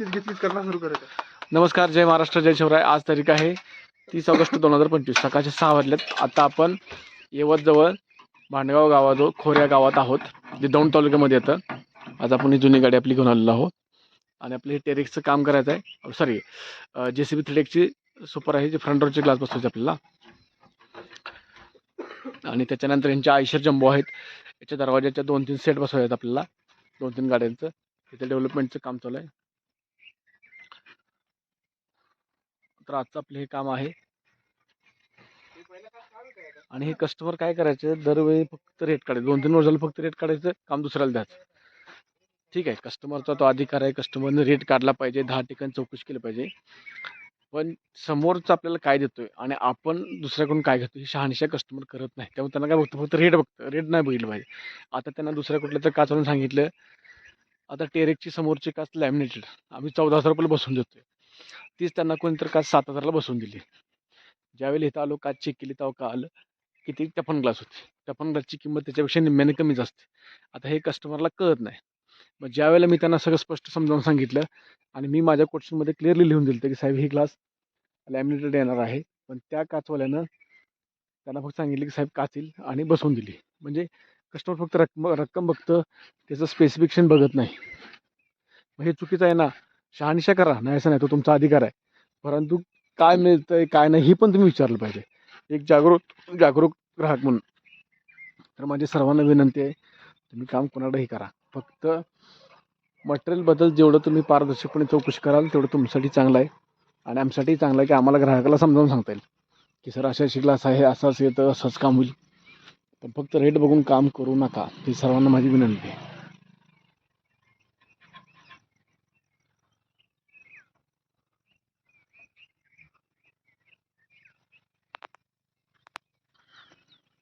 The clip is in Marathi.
नमस्कार जय महाराष्ट्र जय शिवराय. आज तारीख आहे तीस ऑगस्ट दोन हजार पंचवीस. सकाळचे सहा वाजलेत. आता आपण यवतजवळ भांडगाव गावाजवळ खोऱ्या गावात आहोत. जे दौंड तालुक्यामध्ये येतं. आज आपण ही जुनी गाडी आपली घेऊन आलेलो आहोत. आणि आपलं हे टेरेक्सचं काम करायचं आहे. सॉरी जे सी बी थ्रेडेकची सुपर आहे जे फ्रंट रोडचे ग्लास बसवायचे आपल्याला. आणि त्याच्यानंतर यांच्या आयशर जम्बो आहेत. याच्या दरवाजाच्या दोन तीन सेट बसवायचे आपल्याला. दोन तीन गाड्यांचं. तिथे डेव्हलपमेंटचं काम चालू आहे. तर आजचं आपलं हे काम आहे. आणि हे कस्टमर काय करायचं? दरवेळी फक्त रेट काढायचं. दोन तीन वर्षाला फक्त रेट काढायचं काम दुसऱ्याला द्यायचं. ठीक आहे कस्टमरचा तो अधिकार आहे. कस्टमरने रेट काढला पाहिजे दहा ठिकाणी चौकशी केली पाहिजे. पण समोरचं आपल्याला काय देतोय आणि आपण दुसऱ्याकडून काय घेतो ही शहानिशा कस्टमर करत नाही. त्यामुळे त्यांना काय बघतो फक्त रेट बघतं रेट नाही बघितलं पाहिजे. आता त्यांना दुसऱ्या कुठल्या तर काचावरून सांगितलं. आता टेरेकची समोरची काच लॅमिनेटेड आम्ही चौदा हजार रुपयाला बसून देतोय. तीच त्यांना कोणीतरी काच सात हजारला बसवून दिली. ज्यावेळी इथं आलो काच चेक केली तेव्हा का आलं की ती टफन ग्लास होती. टफन ग्लासची किंमत त्याच्यापेक्षा निम्म्याने कमीच असते. आता हे कस्टमरला कळत नाही. मग ज्यावेळेला मी त्यांना सगळं स्पष्ट समजावून सांगितलं आणि मी माझ्या क्वेश्चनमध्ये क्लिअरली लिहून दिलं की साहेब ही ग्लास लॅमिनेटेड येणार आहे. पण त्या काचवाल्यानं त्यांना फक्त सांगितलं की साहेब काच येईल आणि बसवून दिली. म्हणजे कस्टमर फक्त रक्कम रक्कम बघतं त्याचं स्पेसिफिकेशन बघत नाही. मग हे चुकीचं आहे ना. शहानिशा करा नाही असं नाही तो तुमचा अधिकार आहे. परंतु काय मिळतंय काय नाही हे पण तुम्ही विचारलं पाहिजे. एक जागरूक जागरूक ग्राहक म्हणून. तर माझी सर्वांना विनंती आहे तुम्ही काम कोणालाही करा. फक्त मटेरियलबद्दल जेवढं तुम्ही पारदर्शकपणे चौकशी कराल तेवढं तुमच्यासाठी चांगलं आहे. आणि आमच्यासाठी चांगलं आहे की आम्हाला ग्राहकाला समजावून सांगता येईल. की सर अशा शिकला असं आहे असं येतं असंच काम होईल. पण फक्त रेट बघून काम करू नका ही सर्वांना माझी विनंती आहे.